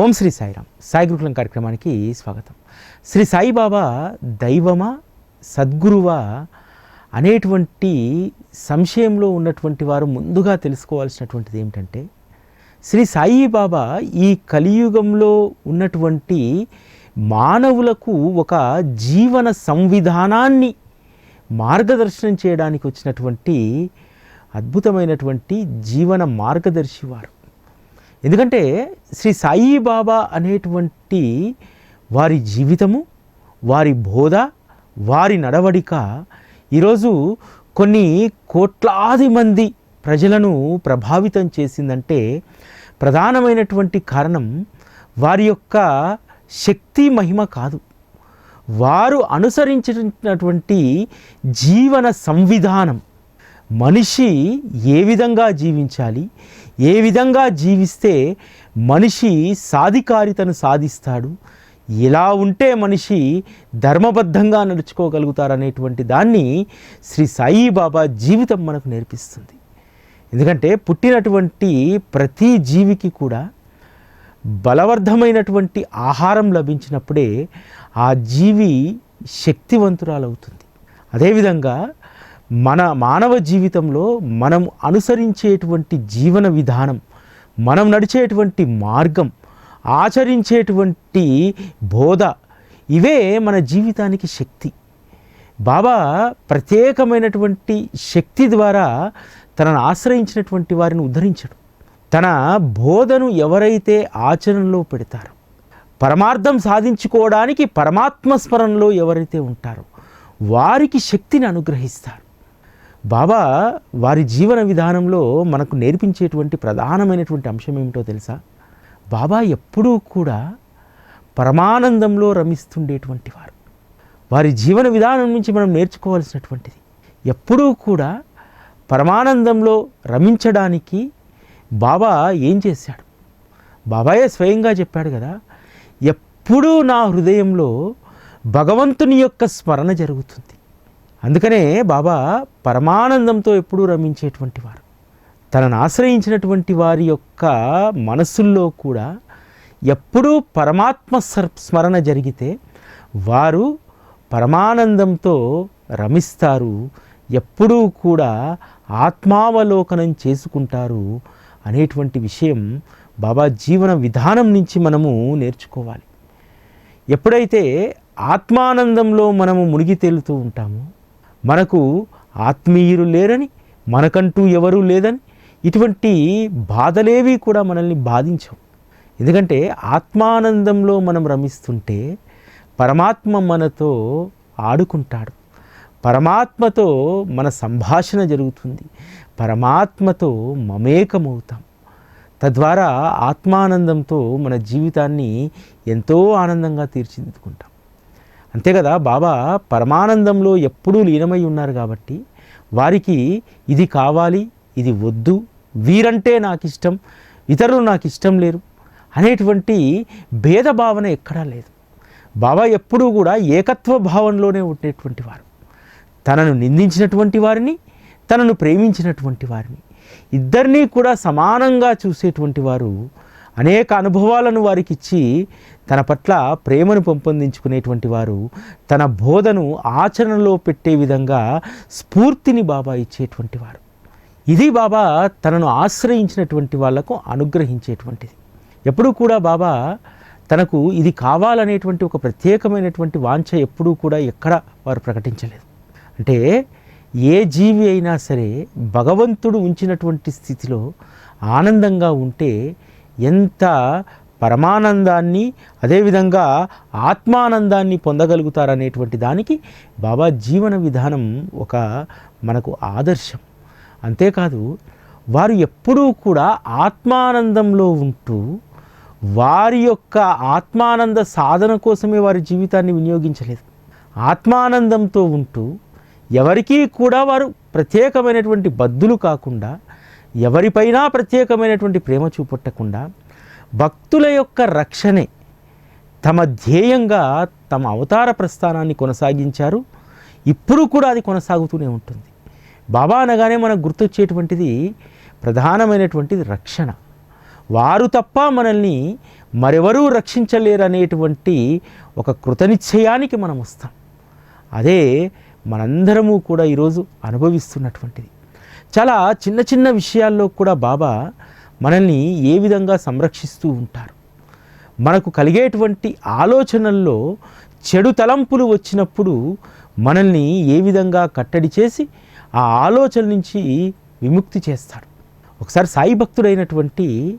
ఓం శ్రీ సాయిరామ్. సాయి గురుకులం కార్యక్రమానికి స్వాగతం. శ్రీ సాయిబాబా దైవమా సద్గురువా అనేటువంటి సంశయంలో ఉన్నటువంటి వారు ముందుగా తెలుసుకోవాల్సినటువంటిది ఏమిటంటే శ్రీ సాయిబాబా ఈ కలియుగంలో ఉన్నటువంటి మానవులకు ఒక జీవన సంవిధానాన్ని మార్గదర్శనం చేయడానికి వచ్చినటువంటి అద్భుతమైనటువంటి జీవన మార్గదర్శి వారు. ఎందుకంటే శ్రీ సాయిబాబా అనేటువంటి వారి జీవితము వారి బోధ వారి నడవడిక ఈరోజు కొన్ని కోట్లాది మంది ప్రజలను ప్రభావితం చేసిందంటే ప్రధానమైనటువంటి కారణం వారి యొక్క శక్తి మహిమ కాదు. వారు అనుసరించినటువంటి జీవన సంవిధానం. మనిషి ఏ విధంగా జీవించాలి ఏ విధంగా జీవిస్తే మనిషి సాధికారితను సాధిస్తాడు? ఎలా ఉంటే మనిషి ధర్మబద్ధంగా నడుచుకోగలుగుతారనేటువంటి దాన్ని శ్రీ సాయిబాబా జీవితం మనకు నేర్పిస్తుంది. ఎందుకంటే పుట్టినటువంటి ప్రతి జీవికి కూడా బలవర్ధమైనటువంటి ఆహారం లభించినప్పుడే ఆ జీవి శక్తివంతురాలవుతుంది. అదేవిధంగా మన మానవ జీవితంలో మనం అనుసరించేటువంటి జీవన విధానం మనం నడిచేటువంటి మార్గం ఆచరించేటువంటి బోధ ఇవే మన జీవితానికి శక్తి. బాబా ప్రత్యేకమైనటువంటి శక్తి ద్వారా తనను ఆశ్రయించినటువంటి వారిని ఉద్ధరించడు. తన బోధను ఎవరైతే ఆచరణలో పెడతారో పరమార్థం సాధించుకోవడానికి పరమాత్మ స్మరణలో ఎవరైతే ఉంటారో వారికి శక్తిని అనుగ్రహిస్తారు. బాబా వారి జీవన విధానంలో మనకు నేర్పించేటువంటి ప్రధానమైనటువంటి అంశం ఏమిటో తెలుసా? బాబా ఎప్పుడూ కూడా పరమానందంలో రమిస్తుండేటువంటి వారు. వారి జీవన విధానం నుంచి మనం నేర్చుకోవాల్సినటువంటిది. ఎప్పుడూ కూడా పరమానందంలో రమించడానికి బాబా ఏం చేశాడు? బాబాయే స్వయంగా చెప్పాడు కదా ఎప్పుడూ నా హృదయంలో భగవంతుని యొక్క స్మరణ జరుగుతుంది. అందుకనే బాబా పరమానందంతో ఎప్పుడూ రమించేటువంటి వారు. తనను ఆశ్రయించినటువంటి వారి యొక్క మనసుల్లో కూడా ఎప్పుడూ పరమాత్మ స్మరణ జరిగితే వారు పరమానందంతో రమిస్తారు ఎప్పుడూ కూడా ఆత్మావలోకనం చేసుకుంటారు అనేటువంటి విషయం బాబా జీవన విధానం నుంచి మనము నేర్చుకోవాలి. ఎప్పుడైతే ఆత్మానందంలో మనము మునిగి తేలుతూ ఉంటామో మనకు ఆత్మీయులు లేరని మనకంటూ ఎవరూ లేదని ఇటువంటి బాధలేవి కూడా మనల్ని బాధించవు. ఎందుకంటే ఆత్మానందంలో మనం రమిస్తుంటే పరమాత్మ మనతో ఆడుకుంటాడు. పరమాత్మతో మన సంభాషణ జరుగుతుంది. పరమాత్మతో మమేకమవుతాం. తద్వారా ఆత్మానందంతో మన జీవితాన్ని ఎంతో ఆనందంగా తీర్చిదిద్దుకుంటాం. అంతే కదా బాబా పరమానందంలో ఎప్పుడూ లీనమై ఉన్నారు కాబట్టి వారికి ఇది కావాలి ఇది వద్దు వీరంటే నాకు ఇష్టం ఇతరులు నాకు ఇష్టం లేరు అనేటువంటి భేదభావన ఎక్కడా లేదు. బాబా ఎప్పుడూ కూడా ఏకత్వ భావంలోనే ఉండేటువంటి వారు. తనను నిందించినటువంటి వారిని తనను ప్రేమించినటువంటి వారిని. ఇద్దరినీ కూడా సమానంగా చూసేటువంటి వారు అనేక అనుభవాలను వారికి ఇచ్చి తన పట్ల ప్రేమను పెంపొందించుకునేటువంటి వారు తన బోధను ఆచరణలో పెట్టే విధంగా స్ఫూర్తిని బాబా ఇచ్చేటువంటి వారు. ఇది బాబా తనను ఆశ్రయించినటువంటి వాళ్ళకు అనుగ్రహించేటువంటిది. ఎప్పుడూ కూడా బాబా తనకు ఇది కావాలనేటువంటి ఒక ప్రత్యేకమైనటువంటి వాంఛ ఎప్పుడూ కూడా ఎక్కడ వారు ప్రకటించలేదు. అంటే ఏ జీవి అయినా సరే భగవంతుడు ఉంచినటువంటి స్థితిలో ఆనందంగా ఉంటే ఎంత పరమానందాన్ని అదేవిధంగా ఆత్మానందాన్ని పొందగలుగుతారనేటువంటి దానికి బాబా జీవన విధానం ఒక మనకు ఆదర్శం. అంతేకాదు వారు ఎప్పుడూ కూడా ఆత్మానందంలో ఉంటూ వారి యొక్క ఆత్మానంద సాధన కోసమే వారి జీవితాన్ని వినియోగించలేదు. ఆత్మానందంతో ఉంటూ ఎవరికీ కూడా వారు ప్రత్యేకమైనటువంటి బద్దులు కాకుండా ఎవరిపైనా ప్రత్యేకమైనటువంటి ప్రేమ చూపెట్టకుండా భక్తుల యొక్క రక్షణే తమ ధ్యేయంగా తమ అవతార ప్రస్థానాన్ని కొనసాగించారు. ఇప్పుడు కూడా అది కొనసాగుతూనే ఉంటుంది. బాబా అనగానే మనకు గుర్తొచ్చేటువంటిది ప్రధానమైనటువంటిది రక్షణ. వారు తప్ప మనల్ని మరెవరూ రక్షించలేరనేటువంటి ఒక కృతనిశ్చయానికి మనం వస్తాం. అదే మనందరము కూడా ఈరోజు అనుభవిస్తున్నటువంటిది. చాలా చిన్న చిన్న విషయాల్లో కూడా బాబా మనల్ని ఏ విధంగా సంరక్షిస్తూ ఉంటారు? మనకు కలిగేటువంటి ఆలోచనల్లో చెడు తలంపులు వచ్చినప్పుడు మనల్ని ఏ విధంగా కట్టడి చేసి ఆ ఆలోచన నుంచి విముక్తి చేస్తాడు ఒకసారి సాయి భక్తుడైనటువంటి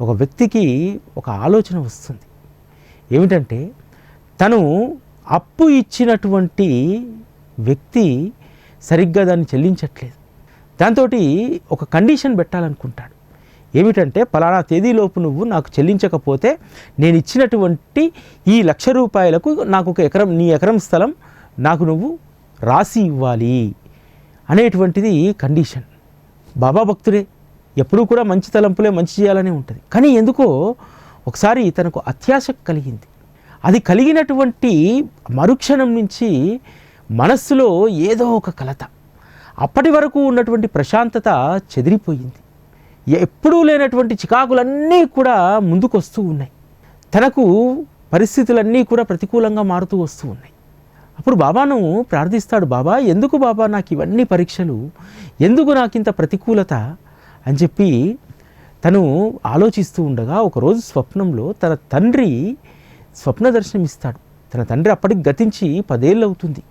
ఒక వ్యక్తికి ఒక ఆలోచన వస్తుంది. ఏమిటంటే తను అప్పు ఇచ్చినటువంటి వ్యక్తి సరిగ్గా దాన్ని చెల్లించట్లేదు. దాంతో ఒక కండిషన్ పెట్టాలనుకుంటాడు. ఏమిటంటే పలానా తేదీలోపు నువ్వు నాకు చెల్లించకపోతే నేను ఇచ్చినటువంటి ఈ లక్ష రూపాయలకు నాకు ఒక ఎకరం నీ ఎకరం స్థలం నాకు నువ్వు రాసి ఇవ్వాలి అనేటువంటిది కండిషన్. బాబా భక్తుడే ఎప్పుడూ కూడా మంచి తలంపులే మంచి చేయాలనే ఉంటుంది. కానీ ఎందుకో ఒకసారి తనకు అత్యాశ కలిగింది. అది కలిగినటువంటి మరుక్షణం నుంచి మనస్సులో ఏదో ఒక కలత. అప్పటి వరకు ఉన్నటువంటి ప్రశాంతత చెదిరిపోయింది. ఎప్పుడూ లేనటువంటి చికాకులన్నీ కూడా ముందుకు వస్తూ ఉన్నాయి. తనకు పరిస్థితులన్నీ కూడా ప్రతికూలంగా మారుతూ వస్తూ ఉన్నాయి. అప్పుడు బాబాను ప్రార్థిస్తాడు బాబా ఎందుకు బాబా నాకు ఇవన్నీ పరీక్షలు? ఎందుకు నాకు ఇంత ప్రతికూలత? అని చెప్పి తను ఆలోచిస్తూ ఉండగా ఒకరోజు స్వప్నంలో తన తండ్రి స్వప్న దర్శనం ఇస్తాడు. తన తండ్రి అప్పటికి గతించి పదేళ్ళు అవుతుంది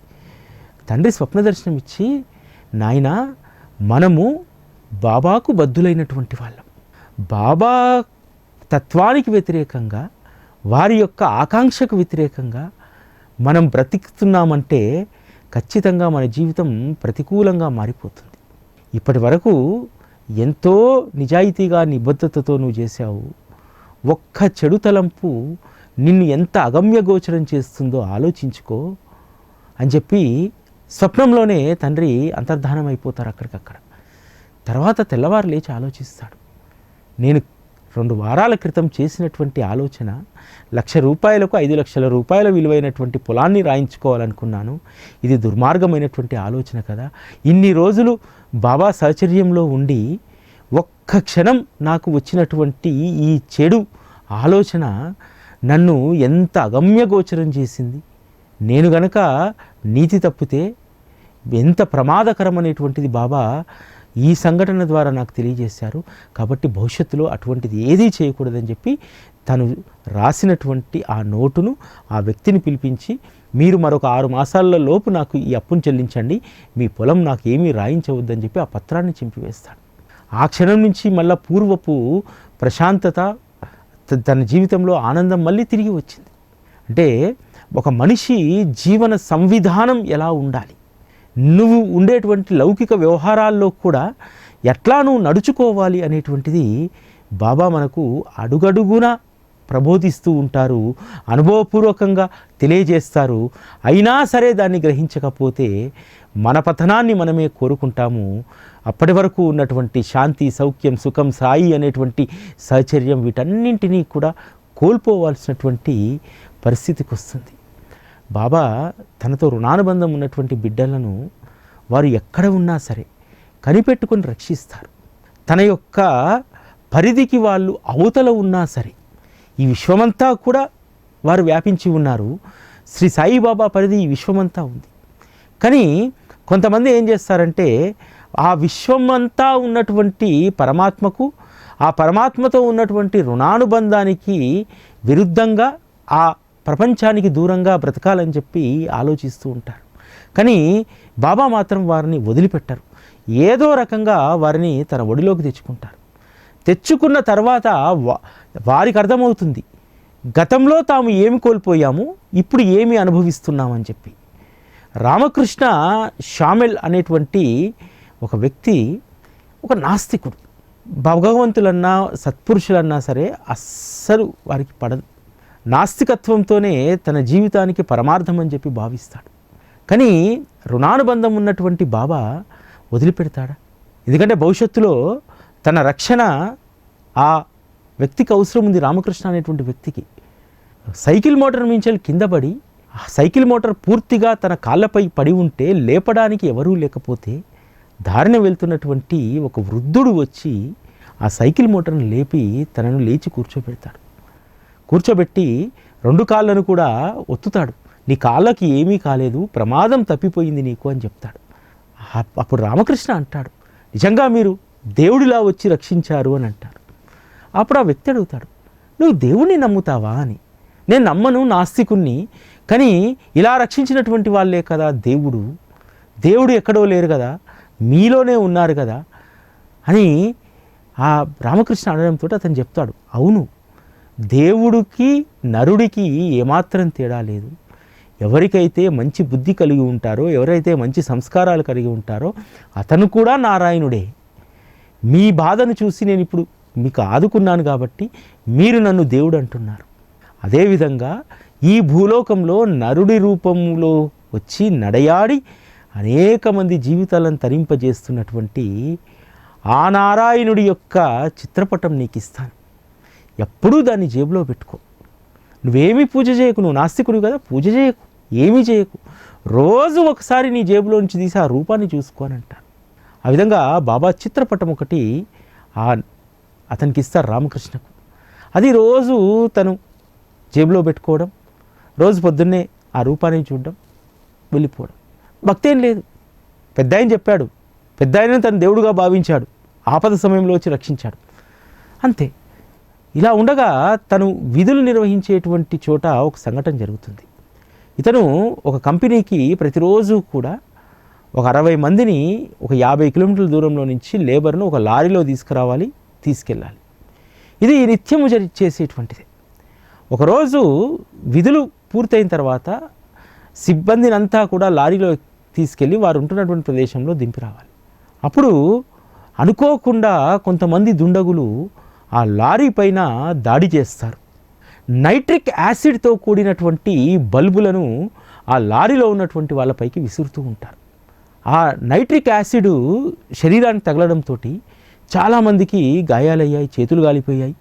తండ్రి స్వప్న దర్శనం ఇచ్చి నాయనా మనము బాబాకు బద్దులైనటువంటి వాళ్ళం. బాబా తత్వానికి వ్యతిరేకంగా వారి యొక్క ఆకాంక్షకు వ్యతిరేకంగా మనం బ్రతికుతున్నామంటే ఖచ్చితంగా మన జీవితం ప్రతికూలంగా మారిపోతుంది. ఇప్పటి వరకు ఎంతో నిజాయితీగా నిబద్ధతతో నువ్వు చేశావు. ఒక్క చెడు తలంపు నిన్ను ఎంత అగమ్యగోచరం చేస్తుందో ఆలోచించుకో అని చెప్పి స్వప్నంలోనే తండ్రి అంతర్ధానం అయిపోతారు అక్కడికక్కడ. తర్వాత తెల్లవారు లేచి ఆలోచిస్తాడు. నేను రెండు వారాల క్రితం చేసినటువంటి ఆలోచన లక్ష రూపాయలకు ఐదు లక్షల రూపాయల విలువైనటువంటి పొలాన్ని రాయించుకోవాలనుకున్నాను. ఇది దుర్మార్గమైనటువంటి ఆలోచన కదా. ఇన్ని రోజులు బాబా సహచర్యంలో ఉండి ఒక్క క్షణం నాకు వచ్చినటువంటి ఈ చెడు ఆలోచన నన్ను ఎంత అగమ్యగోచరం చేసింది. నేను గనక నీతి తప్పితే ఎంత ప్రమాదకరం అనేటువంటిది బాబా ఈ సంఘటన ద్వారా నాకు తెలియజేశారు. కాబట్టి భవిష్యత్తులో అటువంటిది ఏదీ చేయకూడదని చెప్పి తను రాసినటువంటి ఆ నోటును ఆ వ్యక్తిని పిలిపించి మీరు మరొక ఆరు మాసాల లోపు నాకు ఈ అప్పును చెల్లించండి. మీ పొలం నాకు ఏమీ రాయించవద్దని చెప్పి ఆ పత్రాన్ని చింపివేస్తాడు. ఆ క్షణం నుంచి మళ్ళా పూర్వపు ప్రశాంతత తన జీవితంలో ఆనందం మళ్ళీ తిరిగి వచ్చింది. అంటే ఒక మనిషి జీవన సంవిధానం ఎలా ఉండాలి? నువ్వు ఉండేటువంటి లౌకిక వ్యవహారాల్లో కూడా ఎట్లా నువ్వు నడుచుకోవాలి అనేటువంటిది బాబా మనకు అడుగడుగున ప్రబోధిస్తూ ఉంటారు అనుభవపూర్వకంగా తెలియజేస్తారు. అయినా సరే దాన్ని గ్రహించకపోతే మన పతనాన్ని మనమే కోరుకుంటాము. అప్పటి వరకు ఉన్నటువంటి శాంతి సౌఖ్యం సుఖం సాయి అనేటువంటి సహచర్యం వీటన్నింటినీ కూడా కోల్పోవాల్సినటువంటి పరిస్థితికి వస్తుంది బాబా తనతో రుణానుబంధం ఉన్నటువంటి బిడ్డలను వారు ఎక్కడ ఉన్నా సరే కనిపెట్టుకొని రక్షిస్తారు. తన యొక్క పరిధికి వాళ్ళు అవతల ఉన్నా సరే ఈ విశ్వమంతా కూడా వారు వ్యాపించి ఉన్నారు. శ్రీ సాయిబాబా పరిధి ఈ విశ్వమంతా ఉంది. కానీ కొంతమంది ఏం చేస్తారంటే ఆ విశ్వమంతా ఉన్నటువంటి పరమాత్మకు ఆ పరమాత్మతో ఉన్నటువంటి రుణానుబంధానికి విరుద్ధంగా ఆ ప్రపంచానికి దూరంగా బ్రతకాలని చెప్పి ఆలోచిస్తూ ఉంటారు. కానీ బాబా మాత్రం వారిని వదిలిపెట్టరు. ఏదో రకంగా వారిని తన ఒడిలోకి తెచ్చుకుంటారు. తెచ్చుకున్న తర్వాత వా- వారికి అర్థమవుతుంది. గతంలో తాము ఏమి కోల్పోయాము ఇప్పుడు ఏమి అనుభవిస్తున్నామని చెప్పి. రామకృష్ణ షామెల్ అనేటువంటి ఒక వ్యక్తి ఒక నాస్తికుడు. భగవంతులన్నా సత్పురుషులన్నా సరే అస్సలు వారికి పడదు. నాస్తికత్వంతోనే తన జీవితానికి పరమార్థం అని చెప్పి భావిస్తాడు. కానీ రుణానుబంధం ఉన్నటువంటి బాబా వదిలిపెడతాడా? ఎందుకంటే భవిష్యత్తులో తన రక్షణ ఆ వ్యక్తికి అవసరం ఉంది రామకృష్ణ అనేటువంటి వ్యక్తికి. సైకిల్ మోటార్ మించెల్ కింద పడి ఆ సైకిల్ మోటార్ పూర్తిగా తన కాళ్ళపై పడి ఉంటే లేపడానికి ఎవరూ లేకపోతే దారిన వెళ్తున్నటువంటి ఒక వృద్ధుడు వచ్చి ఆ సైకిల్ మోటార్ని లేపి తనను లేచి కూర్చోబెడతాడు. కూర్చోబెట్టి రెండు కాళ్ళను కూడా ఒత్తుతాడు. నీ కాళ్ళకి ఏమీ కాలేదు ప్రమాదం తప్పిపోయింది నీకు అని చెప్తాడు. అప్పుడు రామకృష్ణ అంటాడు నిజంగా మీరు దేవుడిలా వచ్చి రక్షించారు అని అంటారు అప్పుడు ఆ వ్యక్తి అడుగుతాడు నువ్వు దేవుణ్ణి నమ్ముతావా? అని. నేను నమ్మను నాస్తికుణ్ణి కానీ ఇలా రక్షించినటువంటి వాళ్ళే కదా దేవుడు. దేవుడు ఎక్కడో లేరు కదా మీలోనే ఉన్నారు కదా అని ఆ రామకృష్ణ అనడంతో అతను చెప్తాడు అవును దేవుడికి నరుడికి ఏమాత్రం తేడా లేదు. ఎవరికైతే మంచి బుద్ధి కలిగి ఉంటారో ఎవరైతే మంచి సంస్కారాలు కలిగి ఉంటారో అతను కూడా నారాయణుడే. మీ బాధను చూసి నేను ఇప్పుడు మీకు ఆదుకున్నాను కాబట్టి మీరు నన్ను దేవుడు అంటున్నారు. అదేవిధంగా ఈ భూలోకంలో నరుడి రూపంలో వచ్చి నడయాడి అనేక మంది జీవితాలను తరింపజేస్తున్నటువంటి ఆ నారాయణుడి యొక్క చిత్రపటం నీకు ఇస్తాను ఎప్పుడూ దాన్ని జేబులో పెట్టుకో. నువ్వేమీ పూజ చేయకు నువ్వు నాస్తికుడు కదా పూజ చేయకు ఏమీ చేయకు రోజు ఒకసారి నీ జేబులో నుంచి తీసి ఆ రూపాన్ని చూసుకో అని అంటారు ఆ విధంగా బాబా చిత్రపటం ఒకటి ఆ అతనికి ఇస్తారు రామకృష్ణకు. అది రోజు తను జేబులో పెట్టుకోవడం రోజు పొద్దున్నే ఆ రూపాన్ని చూడడం వెళ్ళిపోవడం. భక్తి ఏం లేదు. పెద్ద ఆయన చెప్పాడు. పెద్ద ఆయన తను దేవుడుగా భావించాడు. ఆపద సమయంలో వచ్చి రక్షించాడు. అంతే. ఇలా ఉండగా తను విధులు నిర్వహించేటువంటి చోట ఒక సంఘటన జరుగుతుంది. ఇతను ఒక కంపెనీకి ప్రతిరోజు కూడా ఒక అరవై మందిని ఒక యాభై కిలోమీటర్ల దూరంలో నుంచి లేబర్ను ఒక లారీలో తీసుకురావాలి తీసుకెళ్ళాలి. ఇది నిత్యము జరి చేసేటువంటిది. ఒకరోజు విధులు పూర్తయిన తర్వాత సిబ్బందిని అంతా కూడా లారీలో తీసుకెళ్ళి వారు ఉంటున్నటువంటి ప్రదేశంలో దింపి రావాలి అప్పుడు అనుకోకుండా కొంతమంది దుండగులు ఆ లారీ పైన దాడి చేస్తారు. నైట్రిక్ యాసిడ్తో కూడినటువంటి బల్బులను ఆ లారీలో ఉన్నటువంటి వాళ్ళపైకి విసురుతూ ఉంటారు. ఆ నైట్రిక్ యాసిడ్ శరీరాన్ని తగలడంతో చాలామందికి గాయాలయ్యాయి చేతులు గాలిపోయాయి.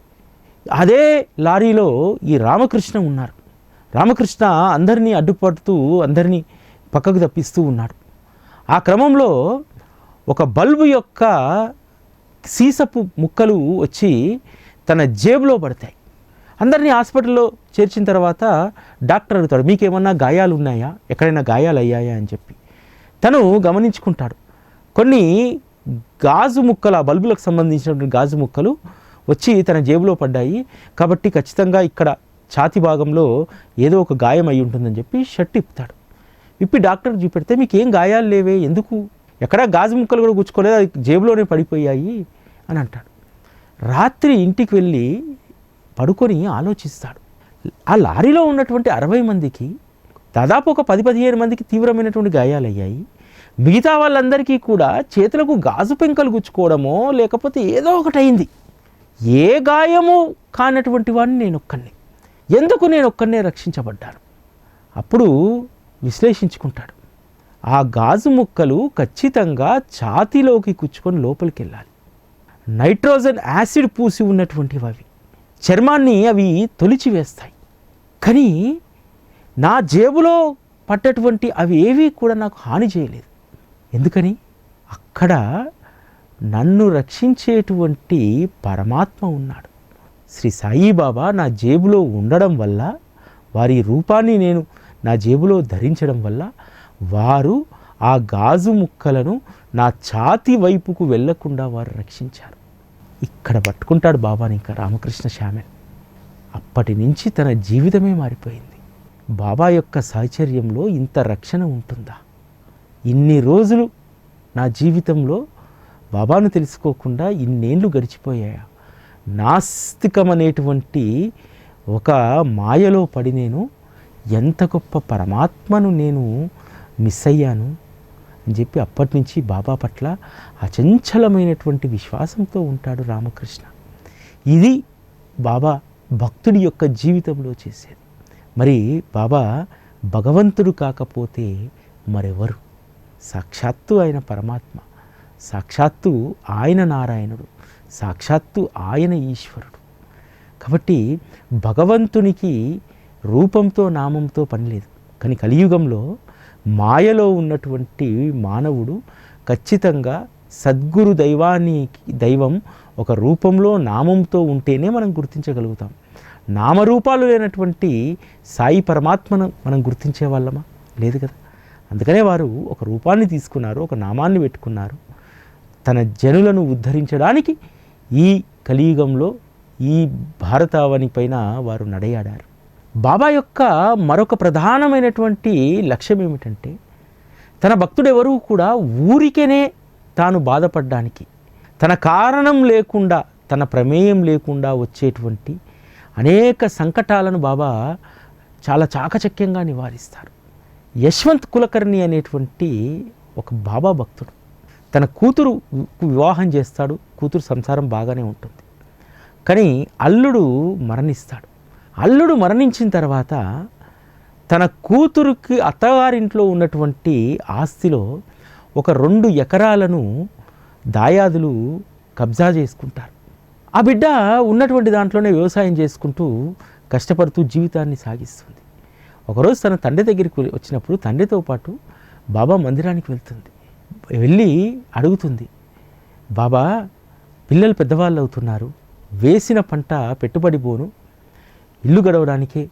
అదే లారీలో ఈ రామకృష్ణ ఉన్నారు. రామకృష్ణ అందరినీ అడ్డుపడుతూ అందరినీ పక్కకు తప్పిస్తూ ఉన్నాడు. ఆ క్రమంలో ఒక బల్బు యొక్క సీసపు ముక్కలు వచ్చి తన జేబులో పడతాయి. అందరినీ హాస్పిటల్లో చేర్చిన తర్వాత డాక్టర్ అడుగుతాడు మీకేమన్నా గాయాలు ఉన్నాయా? ఎక్కడైనా గాయాలు అయ్యాయా? అని చెప్పి. తను గమనించుకుంటాడు. కొన్ని గాజు ముక్కలు ఆ బల్బులకు సంబంధించినటువంటి గాజు ముక్కలు వచ్చి తన జేబులో పడ్డాయి. కాబట్టి ఖచ్చితంగా ఇక్కడ ఛాతి భాగంలో ఏదో ఒక గాయం అయి ఉంటుందని చెప్పి షర్ట్ ఇప్పుతాడు విప్పి డాక్టర్ చూపెడితే మీకు ఏం గాయాలు లేవే? ఎందుకు? ఎక్కడా గాజు ముక్కలు కూడా గుచ్చుకోలేదు అది జేబులోనే పడిపోయాయి. అని అంటాడు. రాత్రి ఇంటికి వెళ్ళి పడుకొని ఆలోచిస్తాడు. ఆ లారీలో ఉన్నటువంటి అరవై మందికి దాదాపు ఒక పది పదిహేను మందికి తీవ్రమైనటువంటి గాయాలయ్యాయి మిగతా వాళ్ళందరికీ కూడా చేతులకు గాజు పెంకలు గుచ్చుకోవడమో లేకపోతే ఏదో ఒకటి అయింది. ఏ గాయము కానటువంటి వాడిని నేను ఒక్కడిని. ఎందుకు నేను ఒక్కనే రక్షించబడ్డాను? అప్పుడు విశ్లేషించుకుంటాడు. ఆ గాజు ముక్కలు ఖచ్చితంగా ఛాతీలోకి కుచ్చుకొని లోపలికి వెళ్ళాలి. నైట్రోజన్ యాసిడ్ పూసి ఉన్నటువంటివి అవి చర్మాన్ని అవి తొలిచివేస్తాయి. కానీ నా జేబులో పడ్డటువంటి అవి ఏవి కూడా నాకు హాని చేయలేదు. ఎందుకని? అక్కడ నన్ను రక్షించేటువంటి పరమాత్మ ఉన్నాడు. శ్రీ సాయిబాబా నా జేబులో ఉండడం వల్ల వారి రూపాన్ని నేను నా జేబులో ధరించడం వల్ల వారు ఆ గాజు ముక్కలను నా ఛాతి వైపుకు వెళ్ళకుండా వారు రక్షించారు. ఇక్కడ పట్టుకుంటాడు బాబాని ఇంకా రామకృష్ణ శ్యామల్ అప్పటి నుంచి తన జీవితమే మారిపోయింది. బాబా యొక్క సాహచర్యంలో ఇంత రక్షణ ఉంటుందా? ఇన్ని రోజులు నా జీవితంలో బాబాను తెలుసుకోకుండా ఇన్నేళ్ళు గడిచిపోయాయా? నాస్తికం అనేటువంటి ఒక మాయలో పడి నేను ఎంత గొప్ప పరమాత్మను నేను మిస్ అయ్యాను? అని చెప్పి అప్పటి నుంచి బాబా పట్ల అచంచలమైనటువంటి విశ్వాసంతో ఉంటాడు రామకృష్ణ. ఇది బాబా భక్తుడి యొక్క జీవితంలో చేసేది. మరి బాబా భగవంతుడు కాకపోతే మరెవరు? సాక్షాత్తు ఆయన పరమాత్మ. సాక్షాత్తు ఆయన నారాయణుడు. సాక్షాత్తు ఆయన ఈశ్వరుడు. కాబట్టి భగవంతునికి రూపంతో నామంతో పనిలేదు కానీ కలియుగంలో మాయలో ఉన్నటువంటి మానవుడు ఖచ్చితంగా సద్గురు దైవానికి దైవం ఒక రూపంలో నామంతో ఉంటేనే మనం గుర్తించగలుగుతాం. నామరూపాలు లేనటువంటి సాయి పరమాత్మను మనం గుర్తించే వాళ్ళమా లేదు కదా. అందుకనే వారు ఒక రూపాన్ని తీసుకున్నారు ఒక నామాన్ని పెట్టుకున్నారు. తన జనులను ఉద్ధరించడానికి ఈ కలియుగంలో ఈ భారతావని పైన వారు నడయాడారు. బాబా యొక్క మరొక ప్రధానమైనటువంటి లక్ష్యం ఏమిటంటే తన భక్తుడెవరూ కూడా ఊరికేనే తాను బాధపడ్డానికి తన కారణం లేకుండా తన ప్రమేయం లేకుండా వచ్చేటువంటి అనేక సంకటాలను బాబా చాలా చాకచక్యంగా నివారిస్తారు. యశ్వంత్ కులకర్ణి అనేటువంటి ఒక బాబా భక్తుడు. తన కూతురు వివాహం చేస్తాడు కూతురు సంసారం బాగానే ఉంటుంది. కానీ అల్లుడు మరణిస్తాడు. అల్లుడు మరణించిన తర్వాత తన కూతురుకి అత్తగారింట్లో ఉన్నటువంటి ఆస్తిలో ఒక రెండు ఎకరాలను దాయాదులు కబ్జా చేసుకుంటారు. ఆ బిడ్డ ఉన్నటువంటి దాంట్లోనే వ్యవసాయం చేసుకుంటూ కష్టపడుతూ జీవితాన్ని సాగిస్తుంది. ఒకరోజు తన తండ్రి దగ్గరికి వచ్చినప్పుడు తండ్రితో పాటు బాబా మందిరానికి వెళ్తుంది. వెళ్ళి అడుగుతుంది బాబా పిల్లలు పెద్దవాళ్ళు అవుతున్నారు వేసిన పంట పెట్టుబడి పోను ఇల్లు గడవడానికే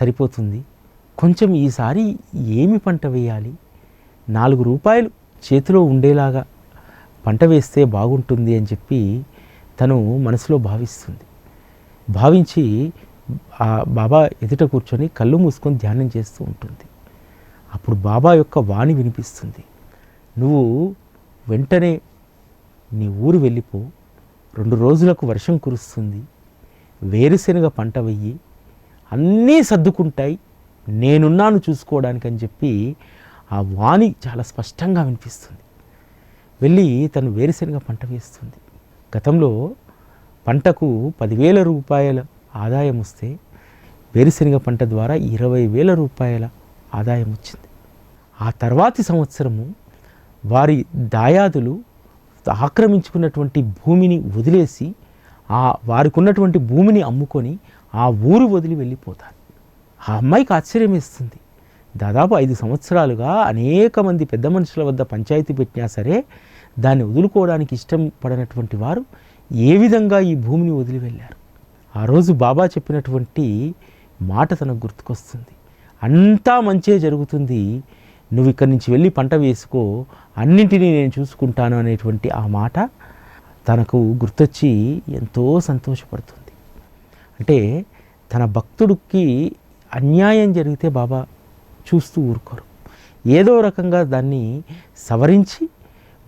సరిపోతుంది. కొంచెం ఈసారి ఏమి పంట వేయాలి? నాలుగు రూపాయలు చేతిలో ఉండేలాగా పంట వేస్తే బాగుంటుంది అని చెప్పి తను మనసులో భావిస్తుంది. భావించి ఆ బాబా ఎదుట కూర్చొని కళ్ళు మూసుకొని ధ్యానం చేస్తూ ఉంటుంది. అప్పుడు బాబా యొక్క వాణి వినిపిస్తుంది. నువ్వు వెంటనే నీ ఊరు వెళ్ళిపో. రెండు రోజులకు వర్షం కురుస్తుంది. వేరుశెనగ పంట వెయ్యి అన్నీ సర్దుకుంటాయి నేనున్నాను చూసుకోవడానికి అని చెప్పి ఆ వాణి చాలా స్పష్టంగా వినిపిస్తుంది. వెళ్ళి తను వేరుశెనగ పంట వేస్తుంది. గతంలో పంటకు పదివేల రూపాయల ఆదాయం వస్తే వేరుశెనగ పంట ద్వారా ఇరవై వేల రూపాయల ఆదాయం వచ్చింది. ఆ తర్వాతి సంవత్సరము వారి దాయాదులు ఆక్రమించుకున్నటువంటి భూమిని వదిలేసి ఆ వారికి ఉన్నటువంటి భూమిని అమ్ముకొని ఆ ఊరు వదిలి వెళ్ళిపోతారు. ఆ అమ్మాయికి ఆశ్చర్యమేస్తుంది దాదాపు ఐదు సంవత్సరాలుగా అనేక మంది పెద్ద మనుషుల వద్ద పంచాయతీ పెట్టినా సరే దాన్ని వదులుకోవడానికి ఇష్టం పడినటువంటి వారు ఏ విధంగా ఈ భూమిని వదిలి వెళ్ళారు? ఆ రోజు బాబా చెప్పినటువంటి మాట తనకు గుర్తుకొస్తుంది. అంతా మంచే జరుగుతుంది. నువ్వు ఇక్కడి నుంచి వెళ్ళి పంట వేసుకో. అన్నింటినీ నేను చూసుకుంటాను అనేటువంటి ఆ మాట తనకు గుర్తొచ్చి ఎంతో సంతోషపడుతుంది. అంటే తన భక్తుడికి అన్యాయం జరిగితే బాబా చూస్తూ ఊరుకోరు. ఏదో రకంగా దాన్ని సవరించి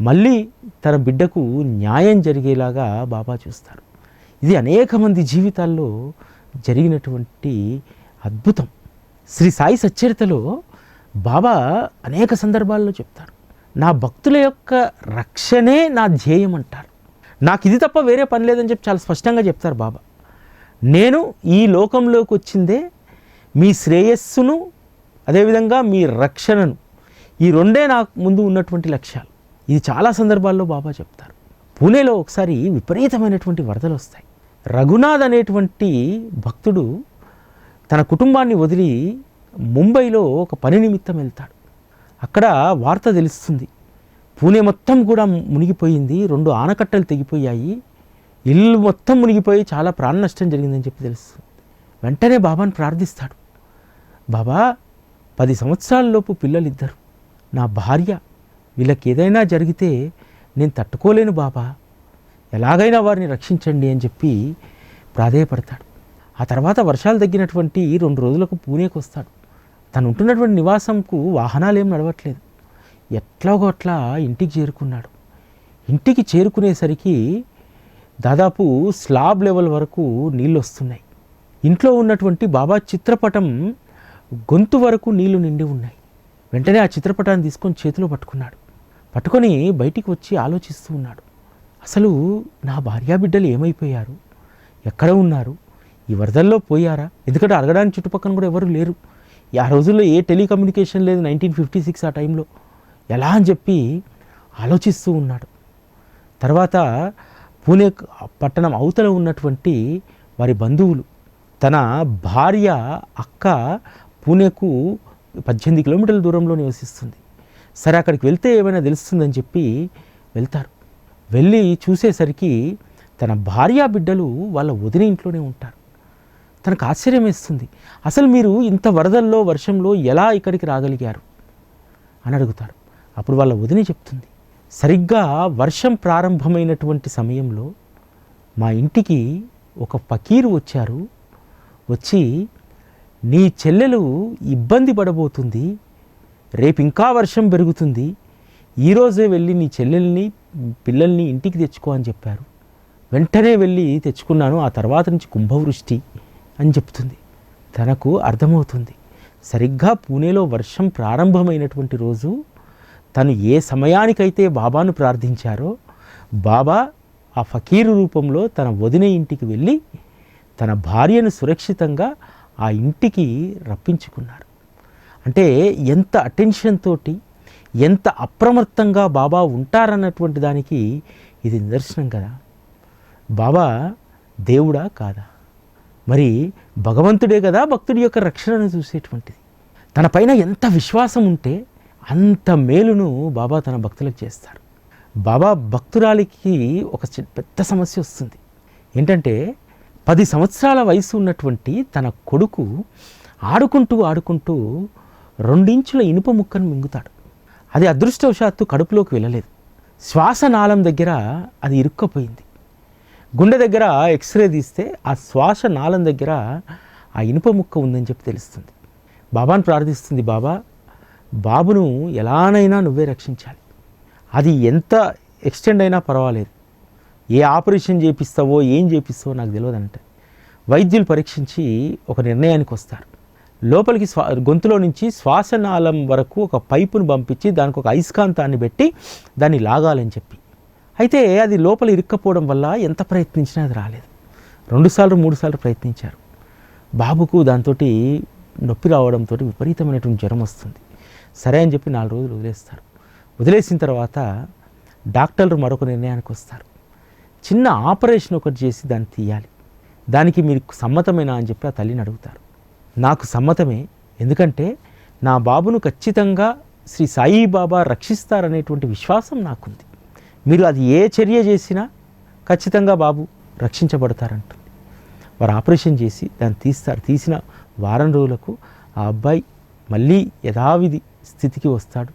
మళ్ళీ తన బిడ్డకు న్యాయం జరిగేలాగా బాబా చూస్తారు. ఇది అనేక మంది జీవితాల్లో జరిగినటువంటి అద్భుతం. శ్రీ సాయి సచ్చరితలో బాబా అనేక సందర్భాల్లో చెప్తారు. నా భక్తుల యొక్క రక్షణే నా ధ్యేయం అంటారు నాకు ఇది తప్ప వేరే పని లేదని చెప్పి చాలా స్పష్టంగా చెప్తారు బాబా. నేను ఈ లోకంలోకి వచ్చిందే మీ శ్రేయస్సును అదేవిధంగా మీ రక్షణను. ఈ రెండే నాకు ముందు ఉన్నటువంటి లక్ష్యాలు. ఇది చాలా సందర్భాల్లో బాబా చెప్తారు. పూణేలో ఒకసారి విపరీతమైనటువంటి వరదలు వస్తాయి. రఘునాథ్ అనేటువంటి భక్తుడు తన కుటుంబాన్ని వదిలి ముంబైలో ఒక పని నిమిత్తం వెళ్తాడు. అక్కడ వార్త తెలుస్తుంది. పూణే మొత్తం కూడా మునిగిపోయింది. రెండు ఆనకట్టలు తెగిపోయాయి. ఇల్లు మొత్తం మునిగిపోయి చాలా ప్రాణ నష్టం జరిగిందని చెప్పి తెలుస్తుంది వెంటనే బాబాను ప్రార్థిస్తాడు. బాబా పది సంవత్సరాలలోపు పిల్లలు ఇద్దరు నా భార్య వీళ్ళకి ఏదైనా జరిగితే నేను తట్టుకోలేను బాబా. ఎలాగైనా వారిని రక్షించండి అని చెప్పి ప్రాధేయపడతాడు. ఆ తర్వాత వర్షాలు తగ్గినటువంటి రెండు రోజులకు పూణేకి వస్తాడు. తను ఉంటున్నటువంటి నివాసంకు వాహనాలు ఏం నడవట్లేదు. ఎట్లాగో అట్లా ఇంటికి చేరుకున్నాడు. ఇంటికి చేరుకునేసరికి దాదాపు స్లాబ్ లెవెల్ వరకు నీళ్ళు వస్తున్నాయి ఇంట్లో ఉన్నటువంటి బాబా చిత్రపటం గొంతు వరకు నీళ్ళు నిండి ఉన్నాయి. వెంటనే ఆ చిత్రపటాన్ని తీసుకొని చేతిలో పట్టుకున్నాడు. పట్టుకొని బయటికి వచ్చి ఆలోచిస్తూ ఉన్నాడు. అసలు నా భార్యా బిడ్డలు ఏమైపోయారు? ఎక్కడ ఉన్నారు? ఈ వరదల్లో పోయారా? ఎందుకంటే అడగడానికి చుట్టుపక్కల కూడా ఎవరు లేరు. ఆ రోజుల్లో ఏ టెలికమ్యూనికేషన్ లేదు నైన్టీన్ ఫిఫ్టీ సిక్స్ ఆ టైంలో. ఎలా అని చెప్పి ఆలోచిస్తూ ఉన్నాడు. తర్వాత పూణే పట్టణం అవతల ఉన్నటువంటి వారి బంధువులు తన భార్య అక్క పూణేకు పద్దెనిమిది కిలోమీటర్ల దూరంలో నివసిస్తుంది. సరే అక్కడికి వెళ్తే ఏమైనా తెలుస్తుందని చెప్పి వెళ్తారు. వెళ్ళి చూసేసరికి తన భార్య బిడ్డలు వాళ్ళ వదిన ఇంట్లోనే ఉంటారు. తనకు ఆశ్చర్యం వేస్తుంది. అసలు మీరు ఇంత వరదల్లో వర్షంలో ఎలా ఇక్కడికి రాగలిగారు? అని అడుగుతారు. అప్పుడు వాళ్ళ వదిన చెప్తుంది సరిగ్గా వర్షం ప్రారంభమైనటువంటి సమయంలో మా ఇంటికి ఒక ఫకీరు వచ్చారు వచ్చి నీ చెల్లెలు ఇబ్బంది పడబోతుంది రేపు ఇంకా వర్షం పెరుగుతుంది ఈరోజే వెళ్ళి నీ చెల్లెల్ని పిల్లల్ని ఇంటికి తెచ్చుకో అని చెప్పారు. వెంటనే వెళ్ళి తెచ్చుకున్నాను ఆ తర్వాత నుంచి కుంభవృష్టి అని చెప్తుంది. తనకు అర్థమవుతుంది సరిగ్గా పూణేలో వర్షం ప్రారంభమైనటువంటి రోజు తను ఏ సమయానికైతే బాబాను ప్రార్థించారో బాబా ఆ ఫకీరు రూపంలో తన వదిన ఇంటికి వెళ్ళి తన భార్యను సురక్షితంగా ఆ ఇంటికి రప్పించుకున్నారు. అంటే ఎంత అటెన్షన్ తోటి ఎంత అప్రమత్తంగా బాబా ఉంటారన్నటువంటి దానికి ఇది నిదర్శనం కదా. బాబా దేవుడా కాదా? మరి భగవంతుడే కదా భక్తుడి యొక్క రక్షణను చూసేటువంటిది. తన పైన ఎంత విశ్వాసం ఉంటే అంత మేలును బాబా తన భక్తులకు చేస్తారు. బాబా భక్తురాలికి ఒక పెద్ద సమస్య వస్తుంది. ఏంటంటే పది సంవత్సరాల వయసు ఉన్నటువంటి తన కొడుకు ఆడుకుంటూ ఆడుకుంటూ రెండించుల ఇనుప ముక్కను మింగుతాడు. అది అదృష్టవశాత్తు కడుపులోకి వెళ్ళలేదు. శ్వాసనాళం దగ్గర అది ఇరుక్కపోయింది. గుండె దగ్గర ఎక్స్రే తీస్తే ఆ శ్వాసనాళం దగ్గర ఆ ఇనుప ముక్క ఉందని చెప్పి తెలుస్తుంది. బాబాను ప్రార్థిస్తుంది బాబా బాబును ఎలానైనా నువ్వే రక్షించాలి. అది ఎంత ఎక్స్టెండ్ అయినా పర్వాలేదు. ఏ ఆపరేషన్ చేపిస్తావో ఏం చేపిస్తావో నాకు తెలియదు అంటే వైద్యులు పరీక్షించి ఒక నిర్ణయానికి వస్తారు. లోపలికి స్వా గొంతులో నుంచి శ్వాసనాళం వరకు ఒక పైపును పంపించి దానికి ఒక అయస్కాంతాన్ని పెట్టి దాన్ని లాగాలని చెప్పి. అయితే అది లోపల ఇరుక్కపోవడం వల్ల ఎంత ప్రయత్నించినా అది రాలేదు. రెండుసార్లు మూడుసార్లు ప్రయత్నించారు. బాబుకు దాంతో నొప్పి రావడంతో విపరీతమైనటువంటి జ్వరం వస్తుంది. సరే అని చెప్పి నాలుగు రోజులు వదిలేస్తారు. వదిలేసిన తర్వాత డాక్టర్లు మరొక నిర్ణయానికి వస్తారు. చిన్న ఆపరేషన్ ఒకటి చేసి దాన్ని తీయాలి. దానికి మీరు సమ్మతమేనా అని చెప్పి ఆ తల్లిని అడుగుతారు. నాకు సమ్మతమే. ఎందుకంటే నా బాబును ఖచ్చితంగా శ్రీ సాయిబాబా రక్షిస్తారనేటువంటి విశ్వాసం నాకుంది. మీరు అది ఏ చర్య చేసినా ఖచ్చితంగా బాబు రక్షించబడతారంటుంది. వారు ఆపరేషన్ చేసి దాన్ని తీస్తారు. తీసిన వారం రోజులకు ఆ అబ్బాయి మళ్ళీ యథావిధి స్థితికి వస్తాడు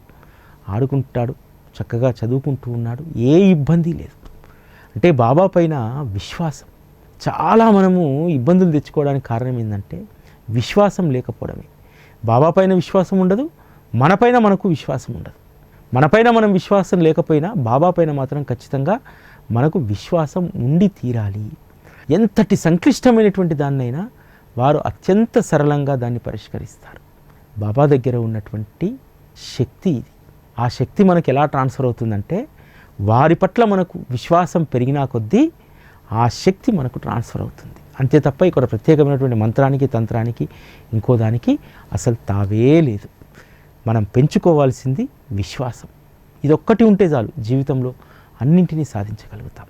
ఆడుకుంటాడు చక్కగా చదువుకుంటూ ఉన్నాడు ఏ ఇబ్బంది లేదు. అంటే బాబా పైన విశ్వాసం. చాలా మనము ఇబ్బందులు తెచ్చుకోవడానికి కారణం ఏంటంటే విశ్వాసం లేకపోవడమే. బాబా పైన విశ్వాసం ఉండదు మనపైన మనకు విశ్వాసం ఉండదు. మనపైన మనం విశ్వాసం లేకపోయినా బాబా పైన మాత్రం ఖచ్చితంగా మనకు విశ్వాసం ఉండి తీరాలి. ఎంతటి సంక్లిష్టమైనటువంటి దాన్నైనా వారు అత్యంత సరళంగా దాన్ని పరిష్కరిస్తారు. బాబా దగ్గర ఉన్నటువంటి శక్తి ఇది. ఆ శక్తి మనకు ఎలా ట్రాన్స్ఫర్ అవుతుందంటే వారి పట్ల మనకు విశ్వాసం పెరిగినా కొద్దీ ఆ శక్తి మనకు ట్రాన్స్ఫర్ అవుతుంది. అంతే తప్ప ఇక్కడ ప్రత్యేకమైనటువంటి మంత్రానికి తంత్రానికి ఇంకో దానికి అసలు తావే లేదు. మనం పెంచుకోవాల్సింది విశ్వాసం. ఇదొక్కటి ఉంటే చాలు జీవితంలో అన్నింటినీ సాధించగలుగుతాం.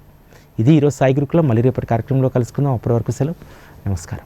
ఇది ఈరోజు సాయి గురుకులం. మళ్ళీ రేపటి కార్యక్రమంలో కలుసుకుందాం. అప్పటి వరకు సెలవు. నమస్కారం.